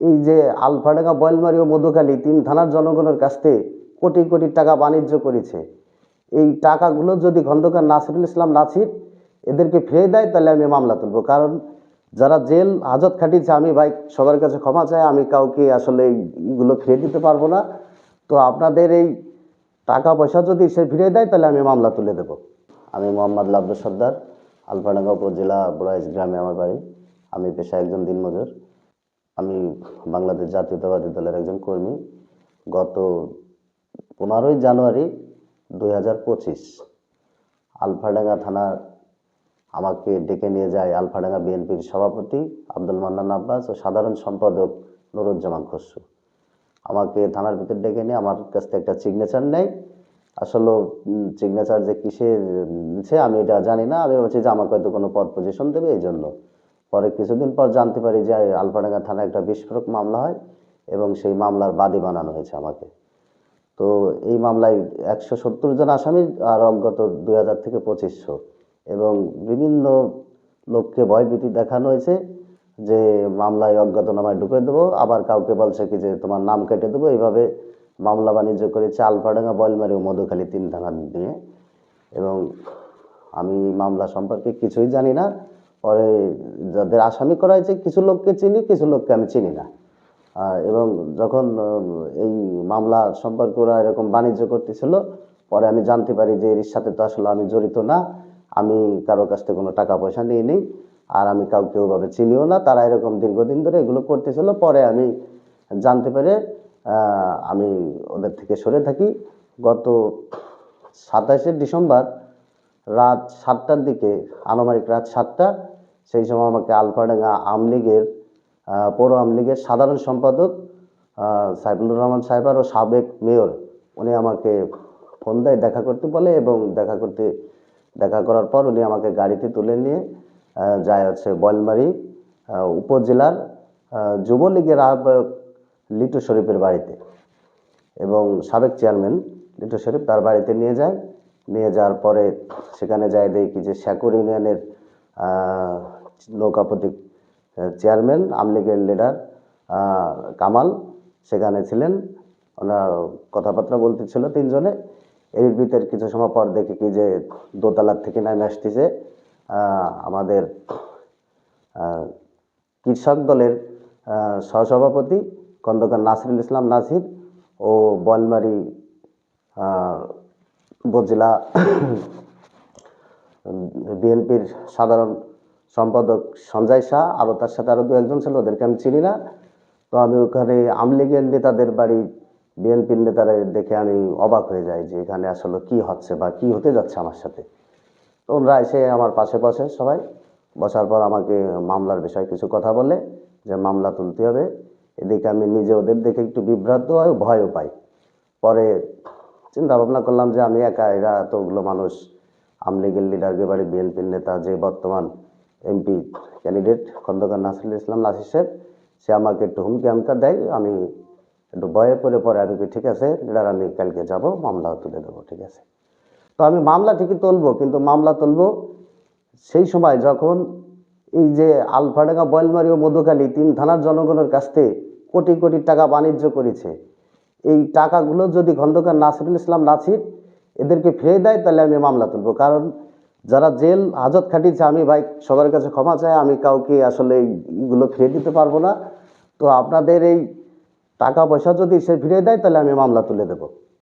এই যে আলফাডাঙ্গা বয়লমারি ও মধুখালী তিন থানার জনগণের কাছ থেকে কোটি কোটি টাকা বাণিজ্য করেছে। এই টাকাগুলো যদি খন্দকার নাসিরুল ইসলাম নাসির এদেরকে ফিরে দেয়, তাহলে আমি মামলা তুলব। কারণ যারা জেল হাজত খাটিয়েছে, আমি ভাই সবার কাছে ক্ষমা চাই, আমি কাউকে আসলে এইগুলো ফিরে দিতে পারব না। তো আপনাদের এই টাকা পয়সা যদি সে ফিরে দেয়, তাহলে আমি মামলা তুলে দেব। আমি মোহাম্মদ লাব্দু সর্দার আলফাডাঙ্গা উপজেলা বড়াইশ গ্রামে আমার বাড়ি। আমি পেশায় একজন দিনমজুর। আমি বাংলাদেশ জাতীয়তাবাদী দলের একজন কর্মী গত পনেরোই জানুয়ারি দুই হাজার পঁচিশ আলফাডাঙ্গা থানার আমাকে ডেকে নিয়ে যায় আলফাডাঙ্গা বিএনপির সভাপতি আব্দুল মান্নান আব্বাস ও সাধারণ সম্পাদক নুরুজ্জামান খসরু। আমাকে থানার ভিতর ডেকে নিয়ে আমার কাছ থেকে একটা সিগনেচার নেয়। আসলে সিগনেচার যে কিসের নিচ্ছে আমি এটা জানি না। আমি ভাবছি যে আমাকে হয়তো কোনো পদ পজিশন দেবে এই জন্য পরে কিছুদিন পর জানতে পারি যে আলফাডাঙ্গা থানায় একটা বিস্ফোরক মামলা হয় এবং সেই মামলার বাদী বানানো হয়েছে আমাকে। তো এই মামলায় একশো সত্তর জন আসামি আর অজ্ঞাত দুই হাজার থেকে পঁচিশশো এবং বিভিন্ন লোককে ভয়ভীতি দেখানো হয়েছে যে মামলায় অজ্ঞাতনামায় ঢুকে দেবো, আবার কাউকে বলছে কি যে তোমার নাম কেটে দেবো। এইভাবে মামলা বাণিজ্য করেছে আলফাডাঙ্গা বয়লমারি ও মধুখালী তিন থানা নিয়ে। এবং আমি মামলা সম্পর্কে কিছুই জানি না। পরে যাদের আসামি করা হয়েছে, কিছু লোককে চিনি, কিছু লোককে আমি চিনি না। এবং যখন এই মামলা সম্পর্কে ওরা এরকম বাণিজ্য করতেছিল, পরে আমি জানতে পারি যে এর সাথে তো আসলে আমি জড়িত না। আমি কারোর কাছ থেকে কোনো টাকা পয়সা নিয়ে নিই, আর আমি কাউকে ওভাবে চিনিও না। তারা এরকম দীর্ঘদিন ধরে এগুলো করতেছিল, পরে আমি জানতে পেরে আমি ওদের থেকে সরে থাকি। গত সাতাশে ডিসেম্বর রাত সাতটার দিকে, আনুমানিক রাত সাতটা সেই সময় আমাকে আলফাডাঙ্গা আমলিগের পৌর আমলিগের সাধারণ সম্পাদক সাইফুলুর রহমান সাহেবার ও সাবেক মেয়র, উনি আমাকে ফোন দেয়, দেখা করতে বলে এবং দেখা করতে, দেখা করার পর উনি আমাকে গাড়িতে তুলে নিয়ে যায় হচ্ছে বয়লমারি উপজেলার যুবলীগের আহ্বায়ক লিটু শরীফের বাড়িতে এবং সাবেক চেয়ারম্যান লিটু শরীফ তার বাড়িতে নিয়ে যায়। নিয়ে যাওয়ার পরে সেখানে যায় দেখি যে শেকুর ইউনিয়নের নৌকা প্রতীক চেয়ারম্যান, আমলিগের লিডার কামাল। সেখানে ছিলেন। ওনার কথাবার্তা বলতেছিল তিনজনে। এর ভিতর কিছু সময় পর দেখি কি যে দোতলার থেকে নামে আসতেছে আমাদের কৃষক দলের সহসভাপতি খন্দকার নাসিরুল ইসলাম নাসির ও বলমারি উপজেলা বিএনপির সাধারণ সম্পাদক সঞ্জয় শাহ আরও তার সাথে আরও দু একজন ছিল, ওদেরকে আমি চিনি না। তো আমি ওখানে আমলিগের নেতাদের বাড়ি, বিএনপির নেতারা দেখে আমি অবাক হয়ে যাই যে এখানে আসলে কি হচ্ছে বা কি হতে যাচ্ছে আমার সাথে। তো ওনারা এসে আমার পাশে বসে সবাই। বসার পর আমাকে মামলার বিষয়ে কিছু কথা বলে যে মামলা তুলতে হবে। এদিকে আমি নিজে ওদের দেখে একটু বিভ্রান্ত হয়, ভয়ও পাই। পরে চিন্তা ভাবনা করলাম যে আমি একা, এরা এতগুলো মানুষ, আমলিগের লিডারকে বাড়ি, বিএনপির নেতা যে বর্তমান এমপি ক্যান্ডিডেট খন্দকার নাসিরুল ইসলাম নাসির সাহেব, সে আমাকে একটু হুমকি আমকা দেয়, আমি একটু ভয়ে পড়ে পরে আমি ঠিক আছে লিডার আমি কালকে যাব, মামলা তুলে দেবো, ঠিক আছে। তো আমি মামলা ঠিকই তুলবো, কিন্তু মামলা তুলবো সেই সময় যখন এই যে আলফাডাঙ্গা বয়লমারি ও মধুখালী তিন থানার জনগণের কাছ থেকে কোটি কোটি টাকা বাণিজ্য করেছে, এই টাকাগুলো যদি খন্দকার নাসিরুল ইসলাম নাসির এদেরকে ফিরে দেয়, তাহলে আমি মামলা তুলবো। কারণ যারা জেল হাজত খাটিয়েছে, আমি ভাই সবার কাছে ক্ষমা চাই, আমি কাউকে আসলে এইগুলো ফিরে দিতে পারব না। তো আপনাদের এই টাকা পয়সা যদি সে ফিরে দেয়, তাহলে আমি মামলা তুলে দেবো।